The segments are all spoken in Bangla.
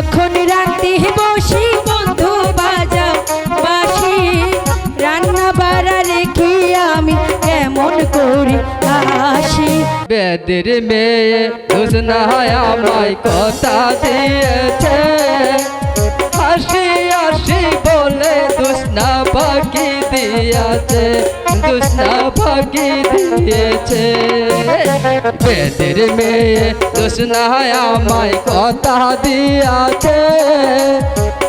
যখন রাতে বসি বন্ধু বাজা বাসি রান্না বাড়া রেখে আমি কেমন করি আসি বেদের মেয়ে দুসনা আমায় কথা দিয়েছে। হাসি হাসি বলে দুসনা ফাঁকি দিয়েছে দুসনা ফাঁকি দিয়েছে। বেদের মেয়ে দুসনা আমায় কথা দিয়েছে।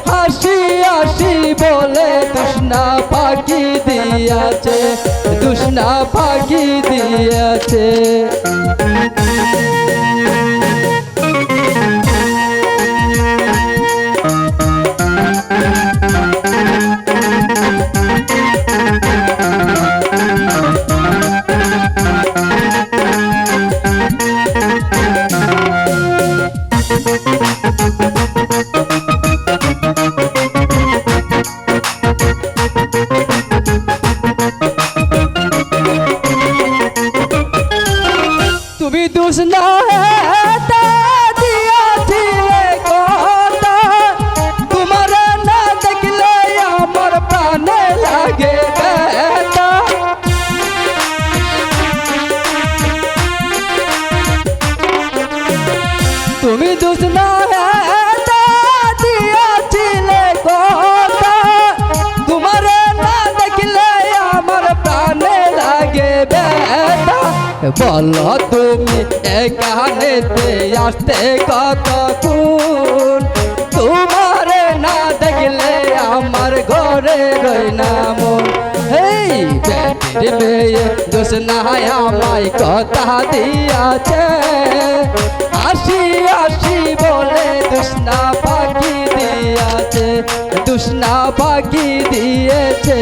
হাসি হাসি বলে দুসনা ফাঁকি দিয়েছে দুসনা ফাঁকি দিয়েছে। হেতা বলো তুমি এখানেতে আসতে কতক্ষণ? তোমার না দেখলে আমার ঘরে রই না মন আমায় কথা দিয়াছে। আসি আসি বলে দুষ্না পাখি দিয়াছে। দুষ্না পাখি দিয়েছে।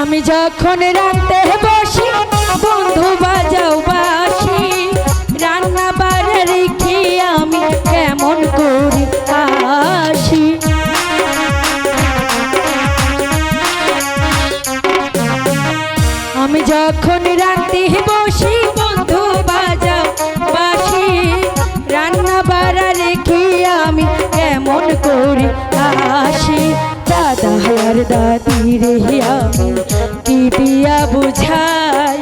আমি যখন রাতে বসি বন্ধু বাজাও বাসি রান্না বাড়া রেখে আমি কেমন করি? রে আমি কি দিয়া বুঝাই?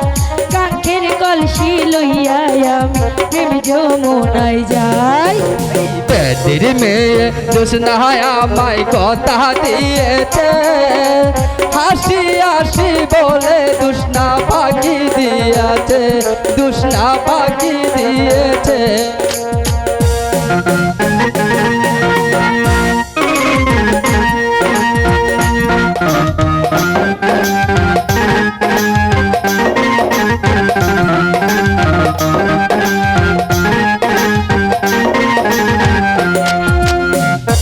কাঠের কলসি লইয়া আমি প্রেম যমুনাই যাই। বেদির মেয়ে দুষ্না আমায় কথা দিয়েছে। হাসি হাসি বলে দুষ্না পাখি দিয়েছে দুষ্না পাখি দিয়েছে।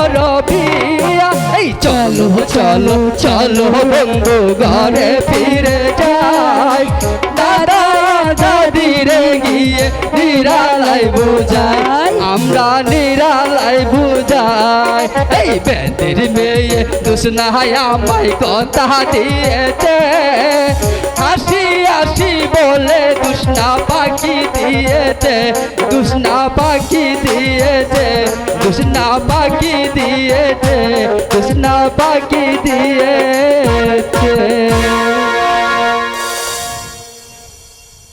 আমায় করো বিয়া এই চলো চলো চলো বন্ধু ঘরে ফিরে যাই। দাদা দাদি রে গিয়ে নিরালাই বুঝাই। আমরা নিরালাই বুঝাই। এই বেদের মেয়ে দুষ্নাহায় আমায় কথা দিয়েছে। হাসি হাসি দুষ্না পাখি দিয়েছে দুষ্ণা পাখি দিয়েছে দুষ্ণা পাখি দিয়েছে দুষ্ণা পাখি দিয়েছে।